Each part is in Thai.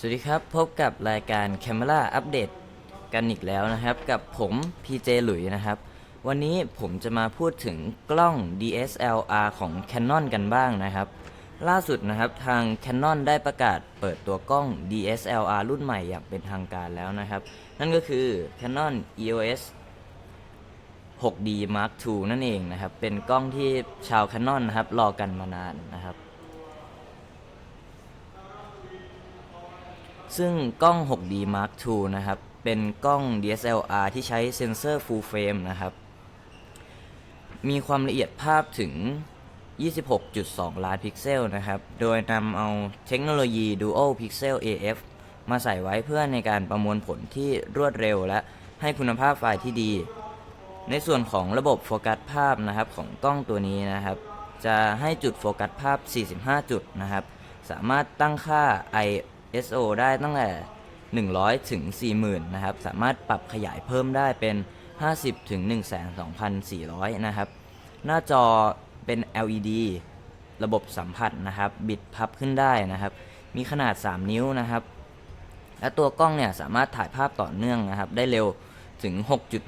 สวัสดีครับ พบกับรายการ Camera Update กันอีกแล้วนะครับ กับผม PJ หลุยนะครับ วันนี้ผมจะมาพูดถึงกล้อง DSLR ของ Canon กันบ้างนะครับ ล่าสุดนะครับทาง Canon ได้ประกาศเปิดตัวกล้อง DSLR รุ่นใหม่อย่างเป็นทางการแล้วนะครับ นั่นก็คือ Canon EOS 6D Mark II นั่นเองนะครับ เป็นกล้องที่ชาว Canon นะครับรอกันมานานนะครับ ซึ่งกล้อง 6D Mark II นะครับ เป็นกล้อง DSLR ที่ใช้เซ็นเซอร์ Full Frame นะครับ มีความละเอียดภาพถึง 26.2 ล้านพิกเซลนะครับ โดยนำเอาเทคโนโลยี Dual Pixel AF มาใส่ไว้เพื่อในการประมวลผลที่รวดเร็วและให้คุณภาพไฟล์ที่ดี ในส่วนของระบบโฟกัสภาพนะครับของกล้องตัวนี้นะครับ จะให้จุดโฟกัสภาพ 45 จุดนะครับ สามารถตั้งค่า i SO ได้ตั้งแต่ 100 ถึง 40,000 นะครับ สามารถปรับขยายเพิ่มได้เป็น 50 ถึง 12,400 นะครับ หน้าจอเป็น LED ระบบสัมผัสนะครับ บิดพับขึ้นได้นะครับ มีขนาด 3 นิ้วนะครับ และตัวกล้องเนี่ยสามารถถ่ายภาพต่อเนื่องนะครับ ได้เร็วถึง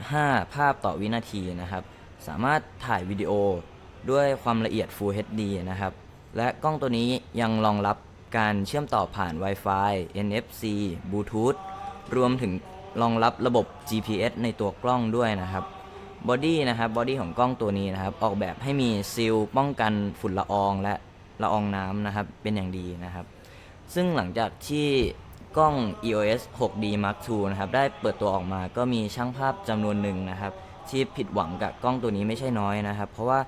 6.5 ภาพต่อวินาทีนะครับ สามารถถ่ายวิดีโอด้วยความละเอียด Full HD นะครับ และกล้องตัวนี้ยังรองรับ การเชื่อมต่อผ่าน Wi-Fi NFC Bluetooth รวมถึงรองรับระบบ GPS ในตัวกล้องด้วยนะครับบอดี้นะครับบอดี้ของกล้องตัวนี้นะครับ ออกแบบให้มีซีลป้องกันฝุ่นละอองและละอองน้ำนะครับ เป็นอย่างดีนะครับ ซึ่งหลังจากที่กล้อง EOS 6D Mark II นะครับ ได้เปิดตัวออกมาก็มีช่างภาพจำนวนหนึ่งนะครับ ที่ผิดหวังกับกล้องตัวนี้ไม่ใช่น้อยนะครับ เพราะว่า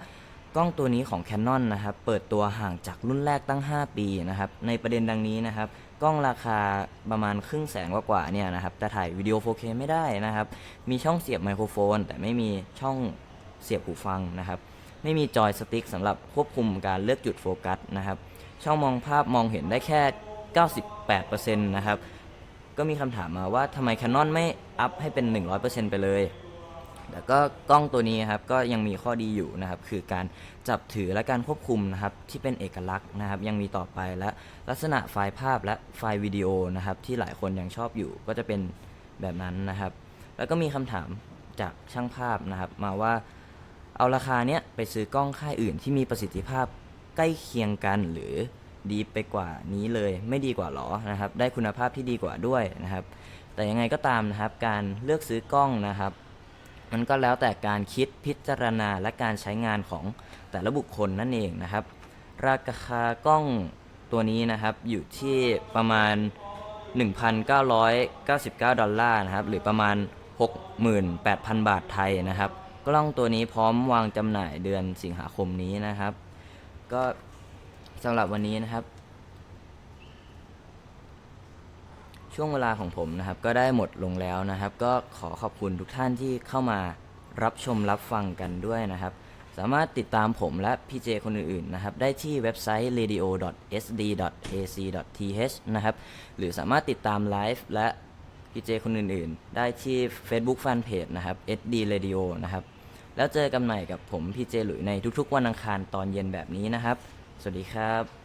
กล้องตัวนี้ของ Canon นะครับ เปิดตัวห่างจากรุ่นแรกตั้ง 5 ปีนะครับ ในประเด็นดังนี้นะครับ กล้องราคาประมาณครึ่งแสนกว่าๆเนี่ยนะครับแต่ถ่ายวิดีโอ 4K ไม่ได้นะครับ มีช่องเสียบไมโครโฟน แต่ไม่มีช่องเสียบหูฟังนะครับ ไม่มีจอยสติ๊กสำหรับควบคุมการเลือกจุดโฟกัสนะครับ ช่องมองภาพมองเห็นได้แค่ 98%นะครับ ก็มีคำถามมาว่าทำไม Canon ไม่อัพให้เป็น 100%ไปเลย แต่ก็กล้องตัวนี้ครับก็ยังมีข้อดีอยู่นะครับ คือการจับถือและการควบคุมนะครับที่เป็นเอกลักษณ์นะครับ ยังมีต่อไปและลักษณะไฟล์ภาพและไฟล์วิดีโอนะครับ ที่หลายคนยังชอบอยู่ก็จะเป็นแบบนั้นนะครับ แล้วก็มีคำถามจากช่างภาพนะครับ มาว่าเอาราคาเนี้ยไปซื้อกล้องค่ายอื่นที่มีประสิทธิภาพใกล้เคียงกันหรือดีไปกว่านี้เลยไม่ดีกว่าหรอนะครับ ได้คุณภาพที่ดีกว่าด้วยนะครับ แต่ยังไงก็ตามนะครับ การเลือกซื้อกล้องนะครับ มันก็แล้วแต่การคิดพิจารณาและการใช้งานของแต่ละบุคคลนั่นเองนะครับ ราคากล้องตัวนี้นะครับอยู่ที่ประมาณ 1,999 ดอลลาร์นะครับหรือประมาณ 68,000 บาทไทยนะครับ กล้องตัวนี้พร้อมวางจำหน่ายเดือนสิงหาคมนี้นะครับ ก็สำหรับวันนี้นะครับ ช่วงเวลาของผมนะครับก็ได้หมดลงแล้วนะครับ ก็ขอขอบคุณทุกท่านที่เข้ามารับชมรับฟังกันด้วยนะครับ สามารถติดตามผมและพี่เจคนอื่นๆนะครับ ได้ที่เว็บไซต์ radio.sd.ac.th นะครับ หรือสามารถติดตามไลฟ์และพี่เจคนอื่นๆ ได้ที่ Facebook Fanpage นะครับ SD Radio นะครับแล้วเจอกันใหม่กับผมพี่เจหลุยในทุกๆ วันอังคารตอนเย็นแบบนี้นะครับ สวัสดีครับ